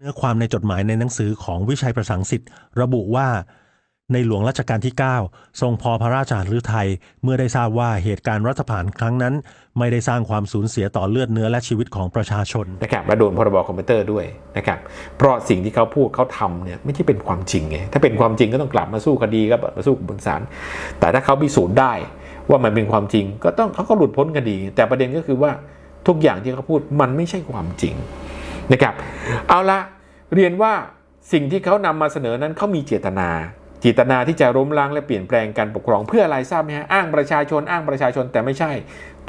เนื้อความในจดหมายในหนังสือของวิชัยประสังสิทธิ์ระบุว่า ในหลวงรัชกาลที่ 9 ทรงพอพระราชาฤทัยเมื่อได้ทราบว่าเหตุการณ์รัฐประหารครั้งนั้น ไม่ได้สร้างความสูญเสียต่อเลือดเนื้อและชีวิตของประชาชนนะครับและโดนพรบคอมพิวเตอร์ด้วยนะครับเพราะสิ่งที่เขาพูดเขาทำเนี่ยไม่ใช่เป็นความจริงไงถ้าเป็นความจริงก็ต้องกลับมาสู้คดีครับมาสู้บนศาลแต่ถ้าเขาพิสูจน์ได้ว่ามันเป็นความจริงก็ต้องเขาก็หลุดพ้นคดี แต่ประเด็นก็คือว่าทุกอย่างที่เขาพูดมันไม่ใช่ความจริง นะครับ เอาละเรียนว่าสิ่งที่เขานำมาเสนอนั้นเขามีเจตนาเจตนาที่จะล้มล้างและเปลี่ยนแปลงการปกครองเพื่ออะไรทราบไหมฮะอ้างประชาชนอ้างประชาชนแต่ไม่ใช่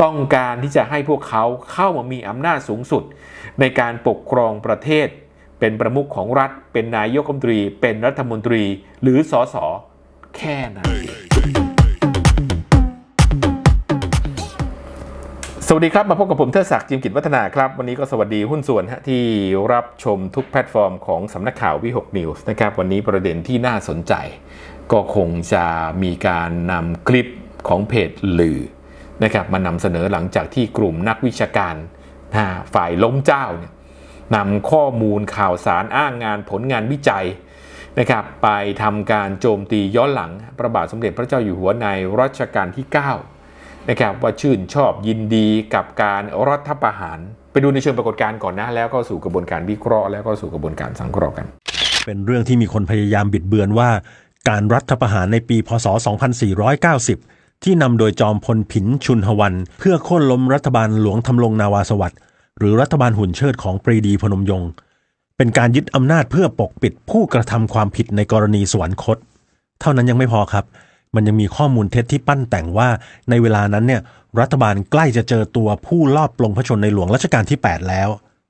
ต้องการที่จะให้พวกเขาเข้ามามีอำนาจสูงสุด ในการปกครองประเทศ เป็นประมุขของรัฐ เป็นนายกรัฐมนตรี เป็นรัฐมนตรี หรือสสแค่นั้น สวัสดีครับ มาพบกับผมเทิดศักดิ์จิมกิจวัฒนาครับ วันนี้ก็สวัสดีหุ้นส่วนฮะที่รับชมทุกแพลตฟอร์มของสำนักข่าววิหกนิวส์นะครับวันนี้ประเด็นที่น่าสนใจ ก็คงจะมีการนำคลิปของเพจลือนะครับมานำเสนอหลังจากที่กลุ่มนักวิชาการนะฝ่ายล้มเจ้าเนี่ยนำข้อมูลข่าวสารอ้างงานผลงานวิจัยนะครับไปทำการโจมตีย้อนหลังพระบาทสมเด็จพระเจ้าอยู่หัวในรัชกาลที่ 9 นะครับว่าชื่นชอบยินดีกับการรัฐประหาร ไปดูในเชิงปรากฏการณ์ก่อนนะ แล้วก็สู่กระบวนการวิเคราะห์แล้วก็สู่กระบวนการสังเคราะห์กัน เป็นเรื่องที่มีคนพยายามบิดเบือนว่า การรัฐประหารในปี พศ 2490 ที่นำโดยจอมพลผินชุนหวัน เพื่อโค่นล้มรัฐบาลหลวงทำลงนาวาสวัสดิ์หรือรัฐบาลหุ่นเชิดของปรีดีพนมยงค์เป็นการยึดอำนาจเพื่อปกปิดผู้กระทำความผิดในกรณีสวรรคต เท่านั้นยังไม่พอครับ มันยังมีข้อมูลเท็จที่ปั้นแต่งว่าในเวลานั้นเนี่ยรัฐบาลใกล้จะเจอตัวผู้ลอบปลงพระชนในหลวงรัชกาลที่ 8 แล้ว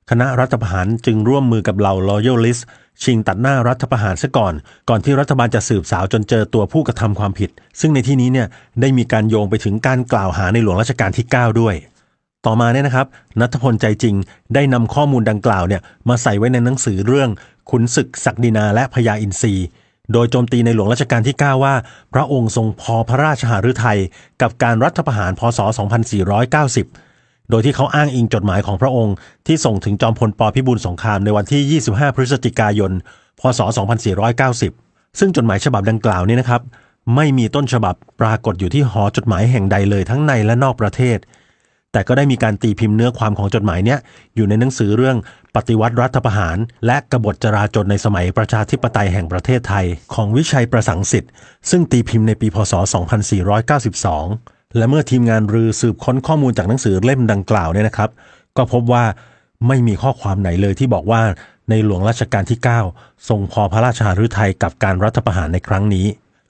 คณะรัฐประหารจึงร่วมมือกับเหล่า loyalist ชิงตัดหน้ารัฐประหารซะก่อน ก่อนที่รัฐบาลจะสืบสาวจนเจอตัวผู้กระทำความผิด ซึ่งในที่นี้เนี่ยได้มีการโยงไปถึงการกล่าวหาในหลวงรัชกาลที่ 9 ด้วยต่อมาเนี่ยนะครับนัทพลใจจริงได้นำข้อมูลดังกล่าวเนี่ยมาใส่ไว้ในหนังสือเรื่องขุนศึกศักดินาและพญาอินทรี โดยโจมตีในหลวงรัชกาลที่ 9 ว่า พระองค์ทรงพอพระราชหฤทัยกับการรัฐประหารพศ 2490 โดยที่เขาอ้างอิงจดหมายของพระองค์ที่ส่งถึงจอมพลปพิบูลสงครามในวันที่ 25 พฤศจิกายน พศ 2490 ซึ่งจดหมายฉบับดังกล่าวนี้นะครับ ไม่มีต้นฉบับปรากฏอยู่ที่หอจดหมายแห่งใดเลยทั้งในและนอกประเทศ แต่ก็ได้มีการตีพิมพ์เนื้อความของจดหมายเนี้ยอยู่ในหนังสือเรื่อง ปฏิวัติรัฐประหาร และกบฏจราจรในสมัยประชาธิปไตยแห่งประเทศไทย ของวิชัยประสังสิทธิ์ซึ่งตีพิมพ์ในปีพศ 2492 และเมื่อทีมงานรือสืบค้นข้อมูลจากหนังสือเล่มดังกล่าวเนี่ยนะครับ ก็พบว่าไม่มีข้อความไหนเลยที่บอกว่าในหลวงรัชกาลที่ 9 ทรงพอพระราชาฤทัยกับการรัฐประหารในครั้งนี้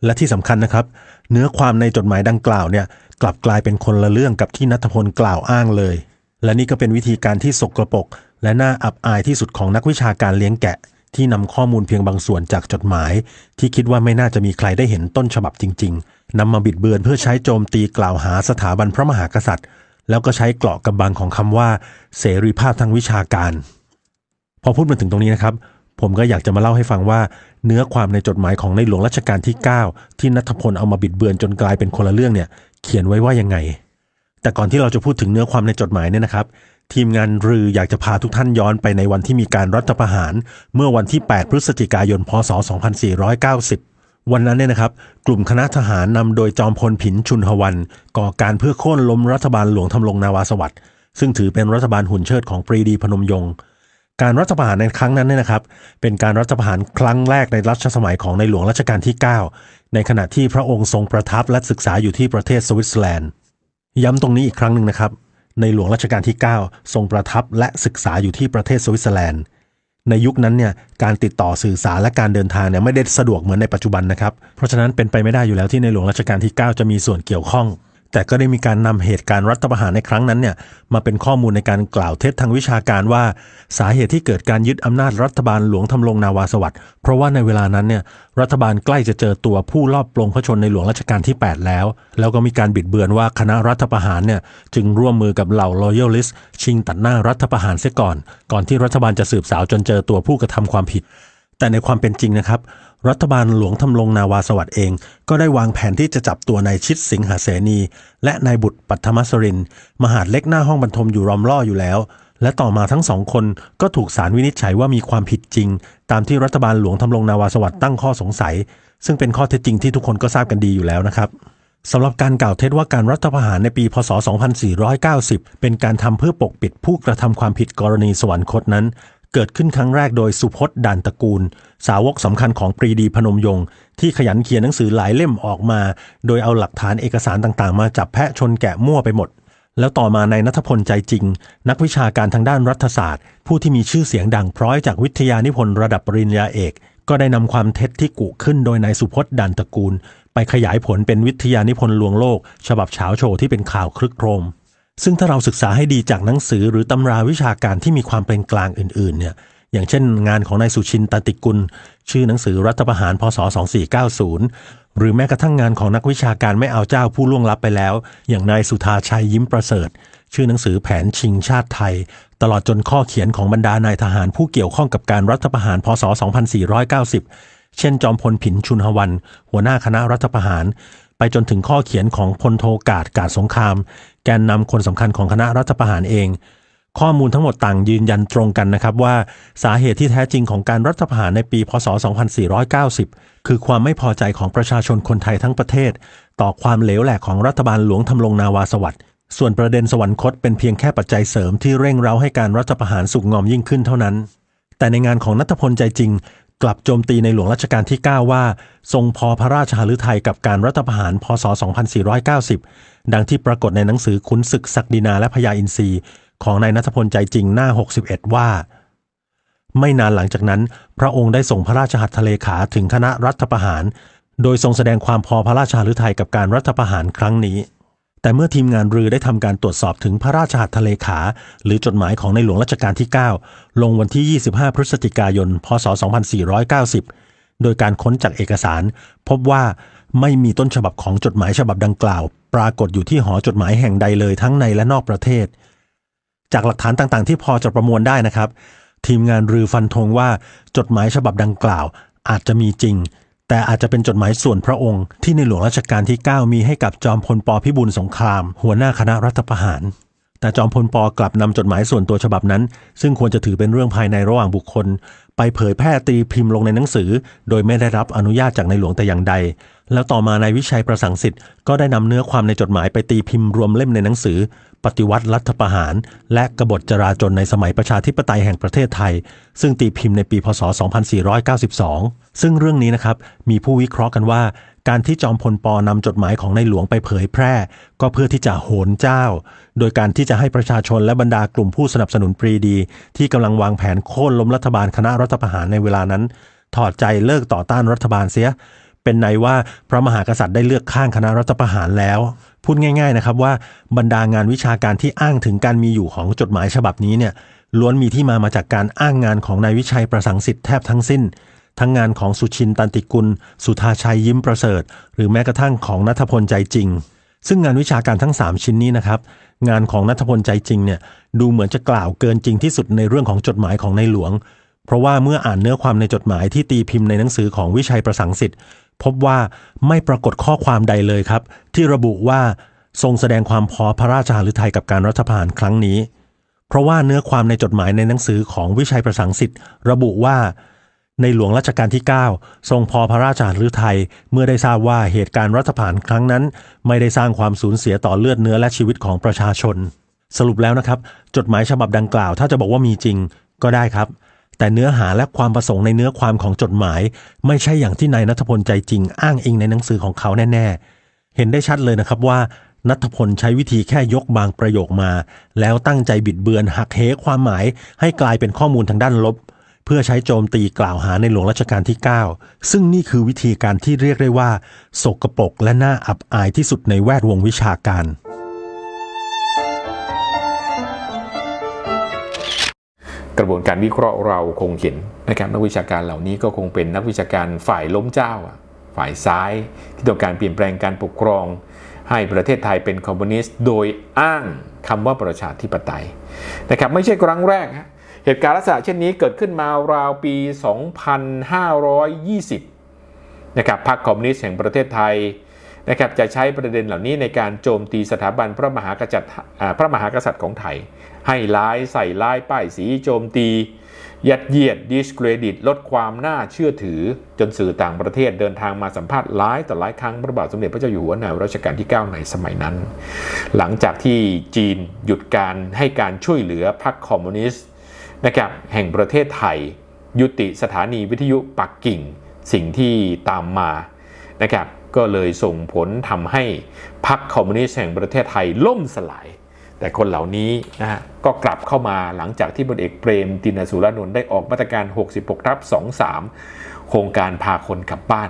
และที่สำคัญนะครับ เนื้อความในจดหมายดังกล่าวเนี่ยกลับกลายเป็นคนละเรื่องกับที่นัทพลกล่าวอ้างเลย และนี่ก็เป็นวิธีการที่สกรปรก และน่าอับอายที่สุดของนักวิชาการเลี้ยงแกะ ที่นำข้อมูลเพียงบางส่วนจากจดหมาย ที่คิดว่าไม่น่าจะมีใครได้เห็นต้นฉบับจริง ๆนำมาบิดเบือนเพื่อใช้โจมตีกล่าวหาสถาบันพระมหากษัตริย์ แล้วก็ใช้เกราะกำบังของคำว่า เสรีภาพทางวิชาการ พอพูดมาถึงตรงนี้นะครับ ผมก็อยากจะมาเล่าให้ฟังว่า เนื้อความในจดหมายของในหลวงรัชกาลที่ 9 ที่นัทพลเอามาบิดเบือนจนกลายเป็นคนละเรื่องเนี่ย เขียนไว้ว่ายังไงแต่ก่อนที่เราจะพูดถึงเนื้อความในจดหมายเนี่ยนะครับ ทีมงานรืออยากจะพาทุกท่านย้อนไปในวันที่มีการรัฐประหาร เมื่อวันที่ 8 พฤศจิกายน พศ 2490 วันนั้นเนี่ยนะครับ กลุ่มคณะทหารนำโดยจอมพลผินชุนหวัน ก่อการเพื่อโค่นล้มรัฐบาลหลวงทำลงนาวาสวัสดิ์ซึ่งถือเป็นรัฐบาลหุ่นเชิดของปรีดีพนมยงค์การรัฐประหารในครั้งนั้นเนี่ยนะครับ เป็นการรัฐประหารครั้งแรกในรัชสมัยของในหลวงรัชกาลที่ 9 ในขณะที่พระองค์ทรงประทับและศึกษาอยู่ที่ประเทศสวิตเซอร์แลนด์ ย้ำตรงนี้อีกครั้งหนึ่งนะครับ ในหลวงรัชกาลที่ 9 ทรงประทับและศึกษาอยู่ที่ประเทศสวิตเซอร์แลนด์ ในยุคนั้นเนี่ยการติดต่อสื่อสารและการเดินทางเนี่ยไม่ได้สะดวกเหมือนในปัจจุบันนะครับ เพราะฉะนั้นเป็นไปไม่ได้อยู่แล้วที่ในหลวงรัชกาลที่ 9 จะมีส่วนเกี่ยวข้อง แต่ก็ได้มีการนำเหตุการณ์รัฐประหารในครั้งนั้นเนี่ยมาเป็นข้อมูลในการกล่าวเท็จทางวิชาการว่า สาเหตุที่เกิดการยึดอำนาจรัฐบาลหลวงทำลงนาวาสวัสดิ์เพราะว่าในเวลานั้นเนี่ยรัฐบาลใกล้จะเจอตัวผู้ลอบปลงพระชนในหลวงรัชกาลที่ 8 แล้ว แล้วก็มีการบิดเบือนว่าคณะรัฐประหารเนี่ยจึงร่วมมือกับเหล่า loyalist ชิงตัดหน้ารัฐประหารเสียก่อน ก่อนที่รัฐบาลจะสืบสาวจนเจอตัวผู้กระทำความผิด แต่ในความเป็นจริงนะครับ รัฐบาลหลวงทำลงนาวาสวัสดิ์เอง ก็ได้วางแผนที่จะจับตัวนายชิดสิงหาเสนี และนายบุตรปัทมสรินมหาดเล็กหน้าห้องบรรทมอยู่รอมล่ออยู่แล้ว และต่อมาทั้งสองคนก็ถูกศาลวินิจฉัยว่ามีความผิดจริง ตามที่รัฐบาลหลวงทำลงนาวาสวัสดิ์ตั้งข้อสงสัย ซึ่งเป็นข้อเท็จจริงที่ทุกคนก็ทราบกันดีอยู่แล้วนะครับสำหรับการกล่าวเท็จว่าการรัฐประหารในปี พศ 2490 เป็นการทำเพื่อปกปิดผู้กระทำความผิดกรณีสวรรคตนั้น เกิดขึ้นครั้งแรกโดยสุพจน์ด่านตระกูล สาวกสำคัญของปรีดีพนมยงค์ที่ขยันเขียนหนังสือหลายเล่มออกมา โดยเอาหลักฐานเอกสารต่างๆ มาจับแพะชนแกะมั่วไปหมด แล้วต่อมาในนัทพลใจจริง นักวิชาการทางด้านรัฐศาสตร์ ผู้ที่มีชื่อเสียงดังพร้อยจากวิทยานิพนธ์ระดับปริญญาเอก ก็ได้นำความเท็จที่กุขึ้นโดยนายสุพจน์ดันตระกูล ไปขยายผลเป็นวิทยานิพนธ์ลวงโลก ฉบับเฉาโชว์ที่เป็นข่าวคลึกโครม ซึ่งถ้าเราศึกษาให้ดีจากหนังสือหรือตำราวิชาการที่มีความเป็นกลางอื่นๆเนี่ยอย่างเช่นงานของนายสุชินตันติกุล ชื่อหนังสือรัฐประหารพศ 2490 หรือแม้กระทั่งงานของนักวิชาการไม่เอาเจ้าผู้ล่วงลับไปแล้ว อย่างนายสุธาชัยยิ้มประเสริฐ ชื่อหนังสือแผนชิงชาติไทย ตลอดจนข้อเขียนของบรรดานายทหารผู้เกี่ยวข้องกับการรัฐประหารพศ 2490 เช่นจอมพลผินชุนหวัน หัวหน้าคณะรัฐประหาร ไปจนถึงข้อเขียนของพลโทกาดกาดสงคราม แกนนำคนสำคัญของคณะรัฐประหารเอง ข้อมูลทั้งหมดต่างยืนยันตรงกันนะครับว่าสาเหตุที่แท้จริงของการรัฐประหารในปี พศ 2490 คือความไม่พอใจของประชาชนคนไทยทั้งประเทศ ต่อความเหลวแหลกของรัฐบาลหลวงทำลงนาวาสวัสดิ์ส่วนประเด็นสวรรคตเป็นเพียงแค่ปัจจัยเสริมที่เร่งเร้าให้การรัฐประหารสุกงอมยิ่งขึ้นเท่านั้น แต่ในงานของนัทพลใจจริง กลับโจมตีในหลวงรัชกาลที่ 9 ว่า ทรงพอพระราชหฤทัยกับการรัฐประหารพศ 2490 ดังที่ปรากฏในหนังสือขุนศึกศักดินาและพญาอินทรีของนายนัทพลใจจริงหน้า 61 ว่า ไม่นานหลังจากนั้น พระองค์ได้ส่งพระราชหัตถเลขาถึงคณะรัฐประหาร โดยทรงแสดงความพอพระราชหฤทัยกับการรัฐประหารครั้งนี้ แต่เมื่อทีมงานรือได้ทำการตรวจสอบถึงพระราชหัตถเลขา หรือจดหมายของในหลวงรัชกาลที่ 9 ลงวันที่ 25 พฤศจิกายน พศ 2490 โดยการค้นจากเอกสาร พบว่าไม่มีต้นฉบับของจดหมายฉบับดังกล่าว ปรากฏอยู่ที่หอจดหมายแห่งใดเลยทั้งในและนอกประเทศ จากหลักฐานต่างๆ ที่พอจะประมวลได้นะครับ ทีมงานรือฟันธงว่าจดหมายฉบับดังกล่าวอาจจะมีจริง แต่อาจจะเป็นจดหมายส่วนพระองค์ที่ในหลวงรัชกาลที่ 9 มีให้กับจอมพลปพิบูลสงคราม หัวหน้าคณะรัฐประหาร แต่จอมพลปกลับนำจดหมายส่วนตัวฉบับนั้น ซึ่งควรจะถือเป็นเรื่องภายในระหว่างบุคคล ไปเผยแพร่ตีพิมพ์ลงในหนังสือ โดยไม่ได้รับอนุญาตจากในหลวงแต่อย่างใด แล้วต่อมานายวิชัยประสังสิทธิ์ก็ได้นำเนื้อความในจดหมายไปตีพิมพ์รวมเล่มในหนังสือ ปฏิวัติรัฐประหาร และกบฏจราจนในสมัยประชาธิปไตยแห่งประเทศไทย ซึ่งตีพิมพ์ในปีพศ 2492 ซึ่งเรื่องนี้นะครับมีผู้วิเคราะห์กันว่า การที่จอมพลปอนำจดหมายของในหลวงไปเผยแพร่ ก็เพื่อที่จะโหนเจ้า โดยการที่จะให้ประชาชนและบรรดากลุ่มผู้สนับสนุนปรีดี ที่กำลังวางแผนโค่นล้มรัฐบาลคณะรัฐประหารในเวลานั้น ถอดใจเลิกต่อต้านรัฐบาลเสีย เป็นในว่าพระมหากษัตริย์ได้เลือกข้างคณะรัฐประหารแล้วพูดง่าย ๆนะครับว่าบรรดางานวิชาการที่อ้างถึงการมีอยู่ของจดหมายฉบับนี้เนี่ยล้วนมีที่มามาจากการอ้างงานของนายวิชัยประสังสิทธิ์แทบทั้งสิ้น ทั้งงานของสุชินตันติกุล สุธาชัยยิ้มประเสริฐ หรือแม้กระทั่งของนัทพลใจจริง ซึ่งงานวิชาการทั้ง 3 ชิ้นนี้นะครับ งานของนัทพลใจจริงเนี่ยดูเหมือนจะกล่าวเกินจริงที่สุดในเรื่องของจดหมายของในหลวง เพราะว่าเมื่ออ่านเนื้อความในจดหมายที่ตีพิมพ์ในหนังสือของวิชัยประสังสิทธิ์พบว่าไม่ปรากฏข้อความใดเลยครับ ที่ระบุว่าทรงแสดงความพอพระราชหฤทัยกับการรัฐประหารครั้งนี้ เพราะว่าเนื้อความในจดหมายในหนังสือของวิชัยประสังสิทธิ์ระบุว่า ในหลวงรัชกาลที่ 9 ทรงพอพระราชหฤทัยเมื่อได้ทราบว่าเหตุการณ์รัฐประหารครั้งนั้น ไม่ได้สร้างความสูญเสียต่อเลือดเนื้อและชีวิตของประชาชน สรุปแล้วนะครับ จดหมายฉบับดังกล่าว ถ้าจะบอกว่ามีจริงก็ได้ครับ แต่เนื้อหาและความประสงค์ในเนื้อความของจดหมาย ไม่ใช่อย่างที่นายนัทพลใจจริง อ้างอิงในหนังสือของเขาแน่ ๆ เห็นได้ชัดเลยนะครับว่านัทพลใช้วิธีแค่ยกบางประโยคมา แล้วตั้งใจบิดเบือนหักเหความหมาย ให้กลายเป็นข้อมูลทางด้านลบ พื่อใช้โจมตีกล่าวหาในหลวงรัชกาลที่ 9 ซึ่งนี่คือวิธีการที่เรียกได้ว่าโสกปรกและน่าอับอายที่สุดในแวดวงวิชาการ กระบวนการวิเคราะห์เราคงเห็นนะครับนักวิชาการเหล่านี้ก็คงเป็นนักวิชาการฝ่ายล้มเจ้า ฝ่ายซ้าย ที่ต้องการเปลี่ยนแปลงการปกครอง ให้ประเทศไทยเป็นคอมมิวนิสต์โดยอ้างคำว่าประชาธิปไตยนะครับไม่ใช่ครั้งแรกฮะ เหตุการณ์ลักษณะเช่นนี้เกิดขึ้นมาราวปี 2520 นะครับพรรคคอมมิวนิสต์แห่งประเทศไทยนะครับจะใช้ประเด็นเหล่านี้ในการโจมตีสถาบันพระมหากษัตริย์พระมหากษัตริย์ของไทย ให้ร้ายใส่ร้ายป้ายสีโจมตี ยัดเยียดดิสเครดิต ลดความน่าเชื่อถือ จนสื่อต่างประเทศเดินทางมาสัมภาษณ์หลายต่อหลายครั้งพระบาทสมเด็จพระเจ้าอยู่หัวในรัชกาลที่ 9 ในสมัยนั้น หลังจากที่จีนหยุดการให้การช่วยเหลือพรรคคอมมิวนิสต์ นะครับแห่งประเทศไทย ยุติสถานีวิทยุปักกิ่ง สิ่งที่ตามมานะครับก็เลยส่งผลทำให้พรรคคอมมิวนิสต์แห่งประเทศไทยล่มสลาย แต่คนเหล่านี้นะฮะก็กลับเข้ามาหลังจากที่พลเอกเปรมตินสุรานนท์ได้ออกมาตรการ 66 ทับ 23 โครงการพาคนกลับบ้าน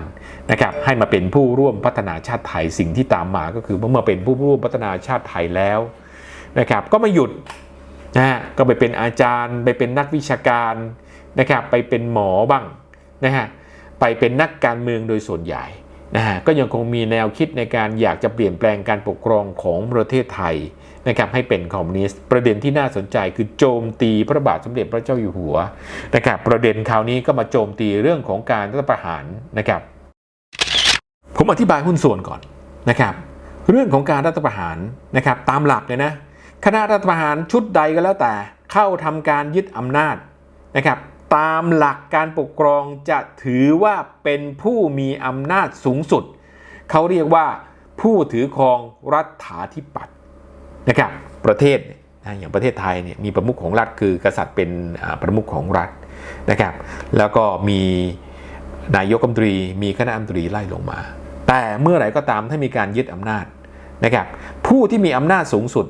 นะครับให้มาเป็นผู้ร่วมพัฒนาชาติไทยสิ่งที่ตามมาก็คือเมื่อเป็นผู้ร่วมพัฒนาชาติไทยแล้วนะครับก็ม่หยุด นะฮะก็ไปเป็นอาจารย์ ไปเป็นนักวิชาการนะครับไปเป็นหมอบ้างนะฮะไปเป็นนักการเมืองโดยส่วนใหญ่นะฮะก็ยังคงมีแนวคิดในการอยากจะเปลี่ยนแปลงการปกครองของประเทศไทยนะครับให้เป็นคอมมิวนิสต์ประเด็นที่น่าสนใจคือโจมตีพระบาทสมเด็จพระเจ้าอยู่หัวนะครับประเด็นคราวนี้ก็มาโจมตีเรื่องของการรัฐประหารนะครับ ผมอธิบายหุ้นส่วนก่อนนะครับ เรื่องของการรัฐประหารนะครับตามหลักเลยนะ คณะรัฐประหารชุดใดก็แล้วแต่เข้าทำการยึดอำนาจนะครับตามหลักการปกครองจะถือว่าเป็นผู้มีอำนาจสูงสุด เขาเรียกว่าผู้ถือครองรัฐาธิปัตย์นะครับประเทศอย่างประเทศไทยเนี่ยมีประมุขของรัฐคือกษัตริย์เป็นประมุขของรัฐนะครับ แล้วก็มีนายกรัฐมนตรีมีคณะรัฐมนตรีไล่ลงมา แต่เมื่อไหร่ก็ตามถ้ามีการยึดอำนาจนะครับผู้ที่มีอำนาจสูงสุด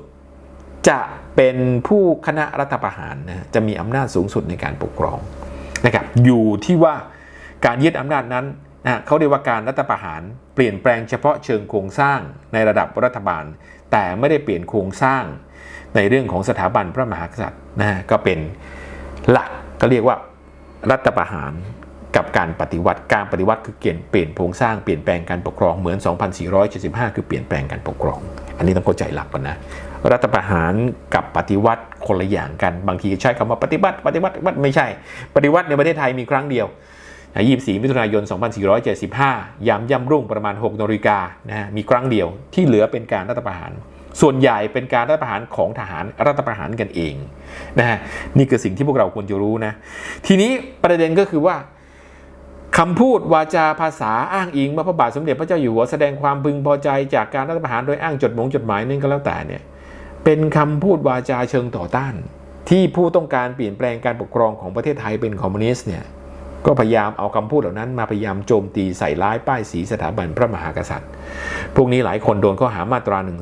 จะเป็นผู้คณะรัฐประหารนะจะมีอำนาจสูงสุดในการปกครองนะครับอยู่ที่ว่าการยึดอำนาจนั้นนะเขาเรียกว่าการรัฐประหารเปลี่ยนแปลงเฉพาะเชิงโครงสร้างในระดับรัฐบาล แต่ไม่ได้เปลี่ยนโครงสร้างในเรื่องของสถาบันพระมหากษัตริย์นะฮะก็เป็นหลักก็เรียกว่ารัฐประหาร กับการปฏิวัติการปฏิวัติคือเปลี่ยนเปลี่ยนโครงสร้างเปลี่ยนแปลงการปกครองเหมือน 2475 คือเปลี่ยนแปลงการปกครอง อันนี้ต้องเข้าใจหลักก่อนนะรัฐประหารกับปฏิวัติคนละอย่างกัน บางทีใช้คำว่าปฏิวัติปฏิวัติปฏิวัติไม่ใช่ ปฏิวัติในประเทศไทยมีครั้งเดียว 24 มิถุนายน 2475 ยามย่ำรุ่งประมาณ 6นาฬิกานะฮะมีครั้งเดียวที่เหลือเป็นการรัฐประหาร ส่วนใหญ่เป็นการรัฐประหารของทหารรัฐประหารกันเองนะฮะนี่คือสิ่งที่พวกเราควรจะรู้นะ ทีนี้ประเด็นก็คือว่า คำพูดวาจาภาษาอ้างอิงว่าพระบาทสมเด็จพระเจ้าอยู่หัวแสดงความพึงพอใจจากการรัฐประหารโดยอ้างจดหมงจดหมายนั่นก็แล้วแต่เนี่ยเป็นคำพูดวาจาเชิงต่อต้าน ที่ผู้ต้องการเปลี่ยนแปลงการปกครองของประเทศไทยเป็นคอมมิวนิสต์เนี่ย ก็พยายามเอาคำพูดเหล่านั้นมาพยายามโจมตีใส่ร้ายป้ายสีสถาบันพระมหากษัตริย์ พวกนี้หลายคนโดนข้อหามาตรา1นึ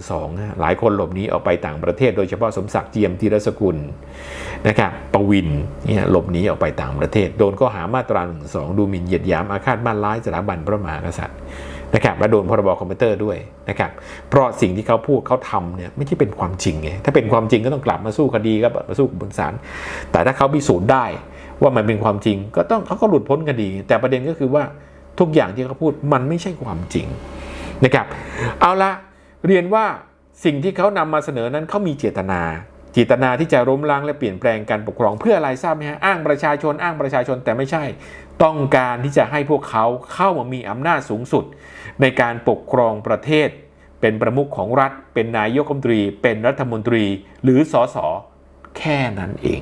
หลายคนหลบหนีออกไปต่างประเทศ โดยเฉพาะสมศักดิ์เจียมธีรสกุลนะครับปวินเนี่ยหลบหนีออกไปต่างประเทศ โดนข้อหามาตรา1นึดูหมิ่นเหยียดหยามอาฆาตบ้านร้ายสถาบันพระมหากษัตริย์นะครับและโดนพรบคอมพิวเตอร์ด้วยนะครับเพราะสิ่งที่เขาพูดเขาทำเนี่ยไม่ใช่เป็นความจริงไงถ้าเป็นความจริงก็ต้องกลับมาสู้คดีก็มาสู้บนศาลแต่ถ้าเขาพิสูจน์ได้ ว่ามันเป็นความจริง ก็ต้องเขาก็หลุดพ้นคดี แต่ประเด็นก็คือว่าทุกอย่างที่เขาพูดมันไม่ใช่ความจริงนะครับ เอาละเรียนว่าสิ่งที่เขานำมาเสนอนั้นเขามีเจตนาเจตนาที่จะล้มล้างและเปลี่ยนแปลงการปกครองเพื่ออะไรทราบไหมฮะอ้างประชาชนอ้างประชาชนแต่ไม่ใช่ ต้องการที่จะให้พวกเขาเข้ามามีอำนาจสูงสุด ในการปกครองประเทศ เป็นประมุขของรัฐ เป็นนายกรัฐมนตรี เป็นรัฐมนตรี หรือสสแค่นั้นเอง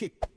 kick